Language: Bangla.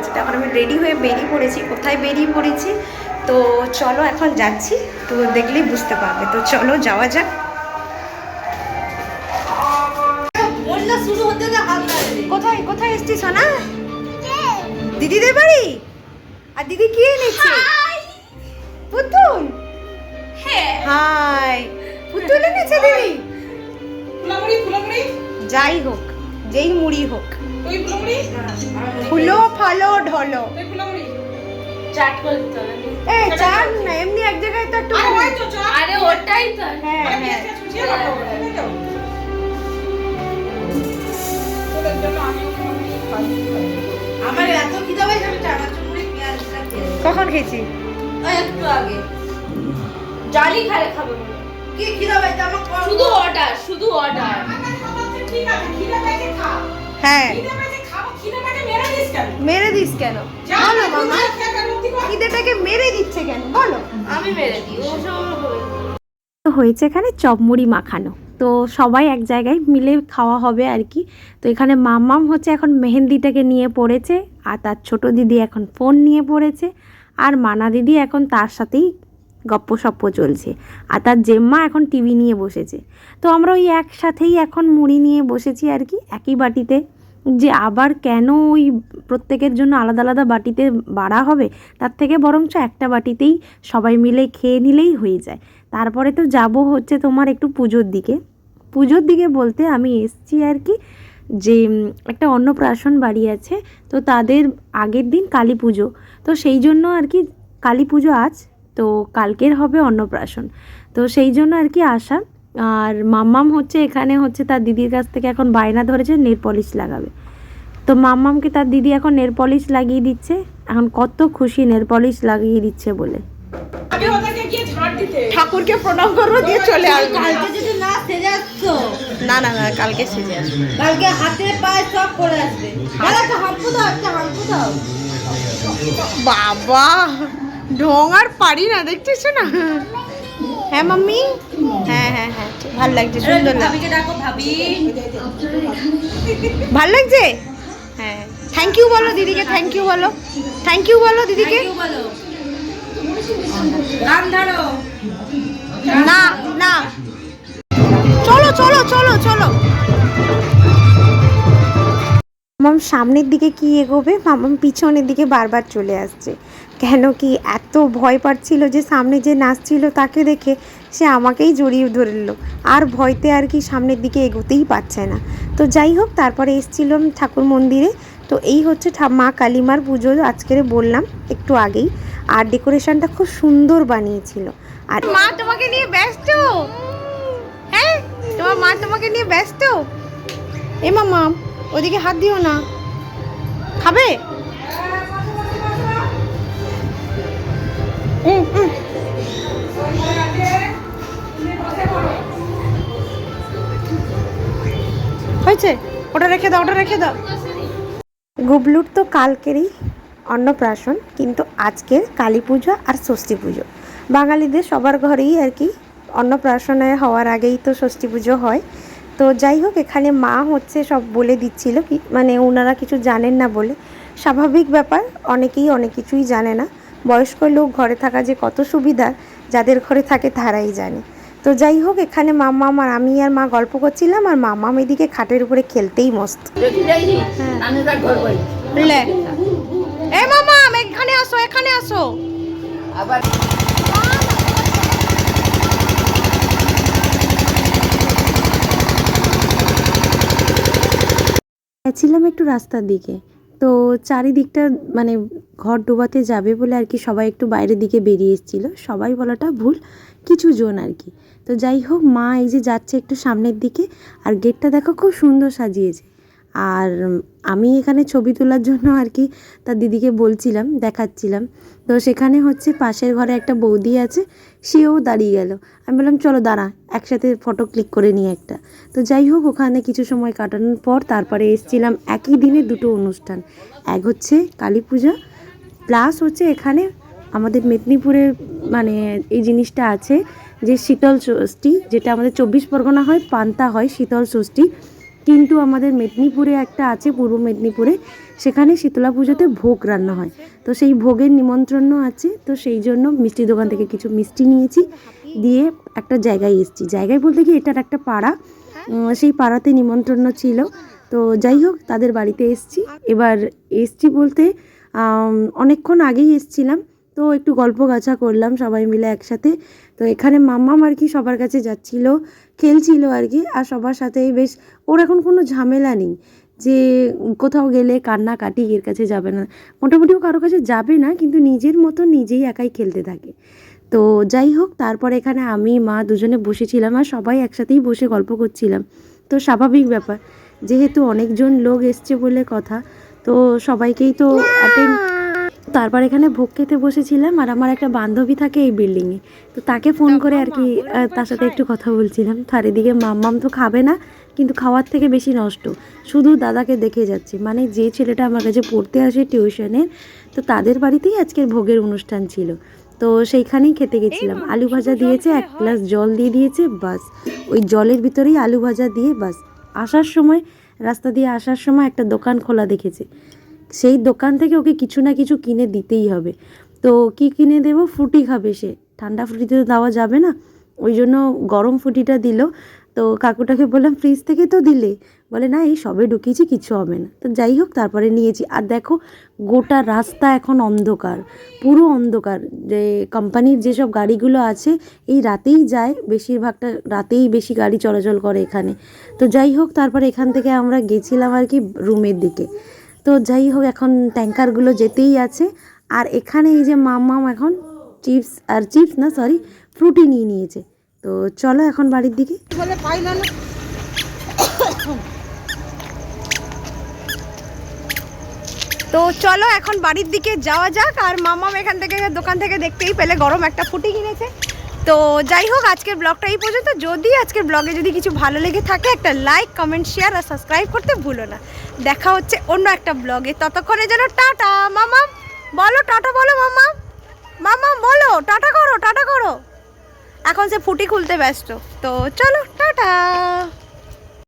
রেডি হয়ে বেরিয়ে পড়েছি। কোথায় বেরিয়ে পড়েছি? তো চলো এখন যাচ্ছি। তো দেখলেই বুঝতে পারবে। তো চলো যাওয়া যাক। কোথায় কোথায় এসছি সোনা? দিদিদের বাড়ি? আর দিদি কি এনেছে? পুতুল? হ্যাঁ। হাই। পুতুল এনেছে দিদি? যাই হোক যেই মুড়ি হোক। ঢলো চাট করতে হবে। এ না এমনি এক জায়গায় তো একটু আরে ওটাই তো। হ্যাঁ হ্যাঁ। আমার এত খিদা আমি চানাচুর মুড়ি কখন খেয়েছি? একটু আগে। জালি খালে খাবে। কি খিদা পাইছে আমার শুধু অর্ডার শুধু অর্ডার। ঠিক আছে খিদে পেয়েছে খা। হ্যাঁ। খিদে পেয়েছে খাব খিদেটাকে মেরে দিস কেন? বলো মামা? খিদেটাকে মেরে দিচ্ছে কেন? বলো। আমি মেরে দিই হয়েছে এখানে চপমুড়ি মাখানো। তো সবাই এক জায়গায় মিলে খাওয়া হবে আর কি। তো এখানে মাম্মাম হচ্ছে এখন মেহেন্দিটাকে নিয়ে পড়েছে আর তার ছোট দিদি এখন ফোন নিয়ে পড়েছে আর মানা দিদি এখন তার সাথেই গপ্প সপ্প চলছে আর তার জেম্মা এখন টিভি নিয়ে বসেছে। তো আমরা ওই একসাথেই এখন মুড়ি নিয়ে বসেছি আর কি একই বাটিতে। যে আবার কেন ওই প্রত্যেকের জন্য আলাদা আলাদা বাটিতে বাড়া হবে? তার থেকে বরঞ্চ একটা বাটিতেই সবাই মিলে খেয়ে নিলেই হয়ে যায়। তারপরে তো যাব হচ্ছে তোমার একটু পুজোর দিকে। পুজোর দিকে বলতে আমি এসছি আর কি যে একটা অন্নপ্রাশন বাড়ি আছে, তো তাদের আগের দিন কালী পুজো। তো সেই জন্য আর কি কালী পুজো আজ, তো কালকের হবে অন্নপ্রাশন। তো সেই জন্য আর কি আসা। আর মাম্মাম হচ্ছে এখানে হচ্ছে তার দিদির কাছ থেকে এখন বায়না ধরেছে নেল পলিশ লাগাবে। তো মাম্মামকে তার দিদি এখন নেল পলিশ লাগিয়ে দিচ্ছে এখন কত খুশি নেল পলিশ লাগিয়ে দিচ্ছে বলে। ঠাকুরকে প্রণাম করব দিয়ে চলে আসব। কালকে যদি না না না না কালকে সেজে আসব। কালকে হাতে পায়ে সব করে আসবে। দাদা একটা হাম্পু দাও একটা হাম্পু দাও। বাবা ঢং আর পারি না দেখছিস না? হ্যাঁ মাম্মি? হ্যাঁ হ্যাঁ হ্যাঁ ভালো লাগছে সুন্দর লাগছে। ভাবি। ভালো লাগছে? হ্যাঁ থ্যাংক ইউ বলো দিদিকে থ্যাংক ইউ বলো। থ্যাংক ইউ বলো দিদিকে। না না। চলো চলো চলো চলো। মাম সামনের দিকে কি এগোবে? মামাম পিছনের দিকে বারবার চলে আসছে। কেন কি এত ভয় পাচ্ছিল যে সামনে যে নাচছিল তাকে দেখে সে আমাকেই জড়িয়ে ধরলো। আর ভয়তে আর কি সামনের দিকে এগোতেই পারছে না। তো যাই হোক, তারপরে এসছিলাম ঠাকুর মন্দিরে। তো এই হচ্ছে মা কালীমার পুজো আজকের বললাম একটু আগেই। আর ডেকোরেশনটা খুব সুন্দর বানিয়েছিল। আর মা তোমাকে নিয়ে ব্যস্ত? হ্যাঁ? তোমার মা তোমাকে নিয়ে ব্যস্ত? এ মামা, ওদিকে হাত দিও না। খাবে? হয়েছে? ওটা রেখে দাও, ওটা রেখে দাও। গুবলুর তো কালকেরই অন্নপ্রাশন, কিন্তু আজকের কালী পুজো আর ষষ্ঠী পুজো। বাঙালিদের সবার ঘরেই আর কি অন্নপ্রাশনে হওয়ার আগেই তো ষষ্ঠী পুজো হয়। তো যাই হোক, এখানে মা হচ্ছে সব বলে দিচ্ছিল কি মানে ওনারা কিছু জানেন না বলে। স্বাভাবিক ব্যাপার, অনেকেই অনেক কিছুই জানে না। বয়স্ক লোক ঘরে থাকা যে কত সুবিধা যাদের ঘরে থাকে তারাই জানে। তো যাই হোক এখানে মাম্মা আর আমি আর মা গল্প করছিলাম আর মাম্মাম এদিকে খাটের উপরে খেলতেই মস্ত। এ মামা এখানে আসো এখানে আসো। আবার গেছিলাম একটু রাস্তার দিকে। তো চারিদিকটা মানে ঘর ডোবাতে যাবে বলে আর কি সবাই একটু বাইরের দিকে বেরিয়ে এসেছিল। সবাই বলাটা ভুল, কিছু জন আর কি। তো যাই হোক, মা এই যে যাচ্ছে একটু সামনের দিকে, আর গেটটা দেখো খুব সুন্দর সাজিয়েছে। আর আমি এখানে ছবি তোলার জন্য আর কি তার দিদিকে বলছিলাম, দেখাচ্ছিলাম। তো সেখানে হচ্ছে পাশের ঘরে একটা বৌদি আছে, সেও দাঁড়িয়ে গেল। আমি বললাম, চলো দাঁড়া, একসাথে ফটো ক্লিক করে নিই একটা। তো যাই হোক, ওখানে কিছু সময় কাটানোর পর তারপরে এসেছিলাম একই দিনে দুটো অনুষ্ঠান। এক হচ্ছে কালী পূজা, প্লাস হচ্ছে এখানে আমাদের মেদিনীপুরে মানে এই জিনিসটা আছে যে শীতল ষষ্ঠী, যেটা আমাদের চব্বিশ পরগনা হয়, পান্তা হয়, শীতল ষষ্ঠী। কিন্তু আমাদের মেদিনীপুরে একটা আছে, পূর্ব মেদিনীপুরে। সেখানে শীতলা পুজোতে ভোগ রান্না হয়। তো সেই ভোগের নিমন্ত্রণ আছে। তো সেই জন্য মিষ্টি দোকান থেকে কিছু মিষ্টি নিয়েছি। দিয়ে একটা জায়গায় এসেছি। জায়গায় বলতে কি এটার একটা পাড়া। সেই পাড়াতে নিমন্ত্রণ ছিল। তো যাই হোক, তাদের বাড়িতে এসেছি। এবার এসছি বলতে অনেকক্ষণ আগেই এসছিলাম। তো একটু গল্প গাছা করলাম সবাই মিলে একসাথে। তো এখানে মাম্মাম আর কি সবার কাছে যাচ্ছিল খেলছিল আর কি আর সবার সাথেই বেশ ওর এখন কোনো ঝামেলা নেই যে কোথাও গেলে কান্নাকাটি এর কাছে যাবে না। মোটামুটি ও কারও কাছে যাবে না কিন্তু নিজের মতো নিজেই একাই খেলতে থাকে। তো যাই হোক তারপর এখানে আমি মা দুজনে বসেছিলাম আর সবাই একসাথেই বসে গল্প করছিলাম। তো স্বাভাবিক ব্যাপার যেহেতু অনেকজন লোক এসছে বলে কথা তো সবাইকেই তো অ্যাটেন্ড তারপর এখানে ভোগ খেতে বসেছিলাম আর আমার একটা বান্ধবী থাকে এই বিল্ডিংয়ে। তো তাকে ফোন করে আর কি তার সাথে একটু কথা বলছিলাম। তার এদিকে মাম্মাম তো খাবে না কিন্তু খাওয়ার থেকে বেশি নষ্ট। শুধু দাদাকে দেখে যাচ্ছে। মানে যে ছেলেটা আমার কাছে পড়তে আসে টিউশনে তো তাদের বাড়িতেই আজকের ভোগের অনুষ্ঠান ছিল। তো সেইখানেই খেতে গেছিলাম। আলু ভাজা দিয়েছে এক গ্লাস জল দিয়ে দিয়েছে বাস। ওই জলের ভিতরেই আলু ভাজা দিয়ে বাস। আসার সময় রাস্তা দিয়ে আসার সময় একটা দোকান খোলা দেখেছে। সেই দোকান থেকে ওকে কিছু না কিছু কিনে দিতেই হবে। তো কি কিনে দেবো? ফুটি খাবে সে। ঠান্ডা ফুটিতে তো দেওয়া যাবে না। ওই জন্য গরম ফুটিটা দিল। তো কাকুটাকে বললাম ফ্রিজ থেকে তো দিলে। বলে, না, এই সবে ঢুকিয়েছি কিছু হবে না। তো যাই হোক, তারপরে নিয়েছি। আর দেখো, গোটা রাস্তা এখন অন্ধকার, পুরো অন্ধকার। যে কোম্পানির যেসব গাড়িগুলো আছে, এই রাতেই যায়। বেশিরভাগটা রাতেই বেশি গাড়ি চলাচল করে এখানে। তো যাই হোক, তারপরে এখান থেকে আমরা গেছিলাম আর কি রুমের দিকে। তো যাই হোক এখন ট্যাঙ্কারগুলো যেতেই আছে। আর এখানে এই যে মাম্মাম এখন চিপস, আর চিপস না সরি ফ্রুটি নিয়ে নিয়েছে। তো চলো এখন বাড়ির দিকে। তো চলো এখন বাড়ির দিকে যাওয়া যাক, আর মামাম এখান থেকে দোকান থেকে দেখতেই পেলে গরম একটা ফুটি কিনেছে। তো যাই হোক, আজকের ব্লগটা এই পর্যন্ত। যদি আজকের ব্লগে যদি কিছু ভালো লেগে থাকে, একটা লাইক কমেন্ট শেয়ার আর সাবস্ক্রাইব করতে ভুলো না। দেখা হচ্ছে অন্য একটা ব্লগে। ততক্ষণে যেন টাটা, মামা। বলো, টাটা বলো, মামা। মামা, বলো, টাটা করো টাটা করো। এখন সে ফুটি খুলতে ব্যস্ত। তো চলো, টাটা।